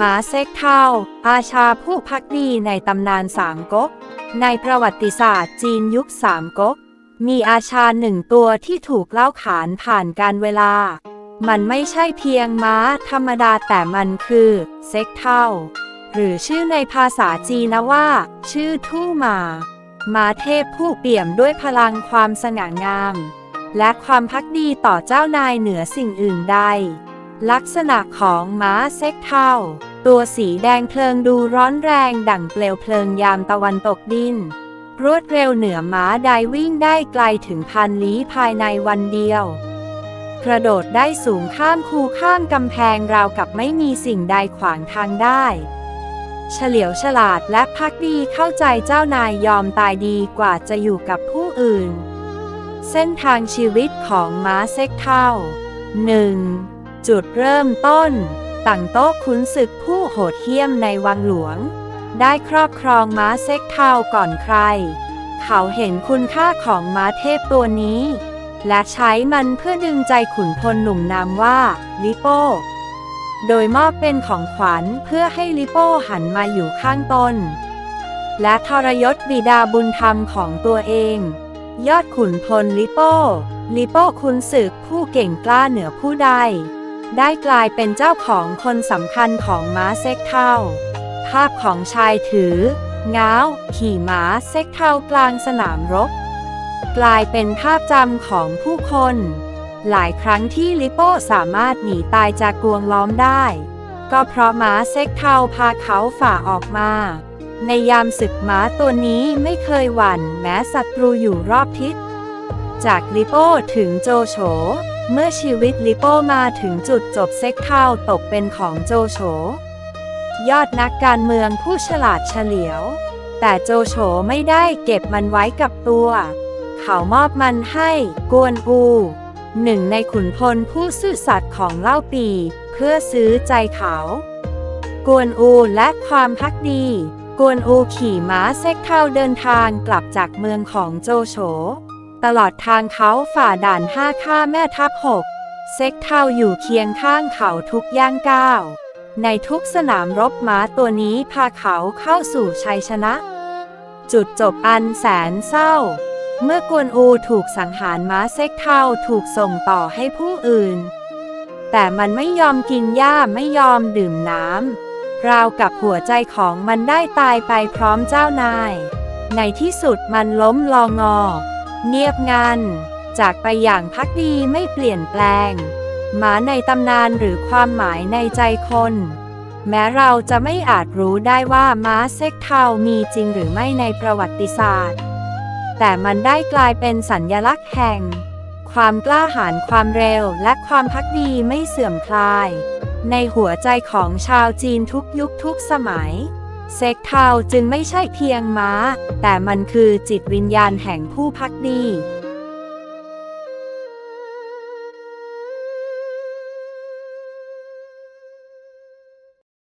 หมาเซ็กเท่าอาชาผู้พักดีในตำนานสามก๊ก ในประวัติศาสตร์จีนยุคสามก๊ก มีอาชาหนึ่งตัวที่ถูกเล่าขานผ่านการเวลา มันไม่ใช่เพียงม้าธรรมดาแต่มันคือเซ็กเท่าหรือชื่อในภาษาจีนว่า ชื่อทู่มาม้าเทพผู้เปี่ยมด้วยพลังความสง่างาม และความพักดีต่อเจ้านายเหนือสิ่งอื่นใด ลักษณะของม้าเซ็กเท่าตัวสีแดงเพลิงดูร้อนแรงดั่งเปลวเพลิงยามตะวันตกดิน รวดเร็วเหนือม้าใดวิ่งได้ไกลถึงพันลี้ภายในวันเดียว กระโดดได้สูงข้ามคูข้ามกำแพงราวกับไม่มีสิ่งใดขวางทางได้ เฉลียวฉลาดและพักดีเข้าใจเจ้านายยอมตายดีกว่าจะอยู่กับผู้อื่น เส้นทางชีวิตของม้าเซ็กเท่า 1. จุดเริ่มต้นตั้งโต๊ะขุนศึกผู้โหดเหี้ยมในวังหลวง ได้ครอบครองม้าเซ็กเทาก่อนใคร เขาเห็นคุณค่าของม้าเทพตัวนี้ และใช้มันเพื่อดึงใจขุนพลหนุ่มนามว่า ลิโป้ โดยมอบเป็นของขวัญเพื่อให้ลิโป้หันมาอยู่ข้างตน และทรยศบิดาบุญธรรมของตัวเอง ยอดขุนพลลิโป้ลิโป้คุณศึกผู้เก่งกล้าเหนือผู้ใด ได้กลายเป็นเจ้าของคนสำคัญของม้าเซ็กเท่า ภาพของชายถือ ง้าว ขี่ม้าเซ็กเท่ากลางสนามรบ กลายเป็นภาพจำของผู้คน หลายครั้งที่ลิโป้สามารถหนีตายจากกวงล้อมได้ ก็เพราะม้าเซ็กเทาพาเขาฝ่าออกมา ในยามศึกม้าตัวนี้ไม่เคยหวั่นแม้ศัตรูอยู่รอบทิศ จากลิโป้ถึงโจโฉ เมื่อชีวิตลิโป้มาถึงจุดจบเซ็กเทาตกเป็นของโจโฉ ยอดนักการเมืองผู้ฉลาดเฉลียว แต่โจโฉไม่ได้เก็บมันไว้กับตัว เขามอบมันให้กวนอูหนึ่งในขุนพลผู้ซื่อสัตย์ของเล่าปี เพื่อซื้อใจเขา กวนอูและความพักดี กวนอูขี่ม้าเซ็กเท่าเดินทางกลับจากเมืองของโจโฉ ตลอดทางเขาฝ่าด่านห้าฆ่าแม่ทัพหกเซ็กเท่าอยู่เคียงข้างเขาทุกย่างก้าว ในทุกสนามรบม้าตัวนี้พาเขาเข้าสู่ชัยชนะ จุดจบอันแสนเศร้า เมื่อกวนอูถูกสังหารม้าเซ็กเท่าถูกส่งต่อให้ผู้อื่น แต่มันไม่ยอมกินหญ้าไม่ยอมดื่มน้ำราวกับหัวใจของมันได้ตายไปพร้อมเจ้านาย ในที่สุดมันล้มลองอ เงียบงัน จากไปอย่างพักดีไม่เปลี่ยนแปลง หมาในตำนานหรือความหมายในใจคน แม้เราจะไม่อาจรู้ได้ว่าม้าเซ็กเทามีจริงหรือไม่ในประวัติศาสตร์ แต่มันได้กลายเป็นสัญญลักษณ์แห่ง ความกล้าหาญความเร็วและความพักดีไม่เสื่อมคลาย ในหัวใจของชาวจีนทุกยุคทุกสมัย เซ็กเทาจึงไม่ใช่เพียงม้า แต่มันคือจิตวิญญาณแห่งผู้พักดี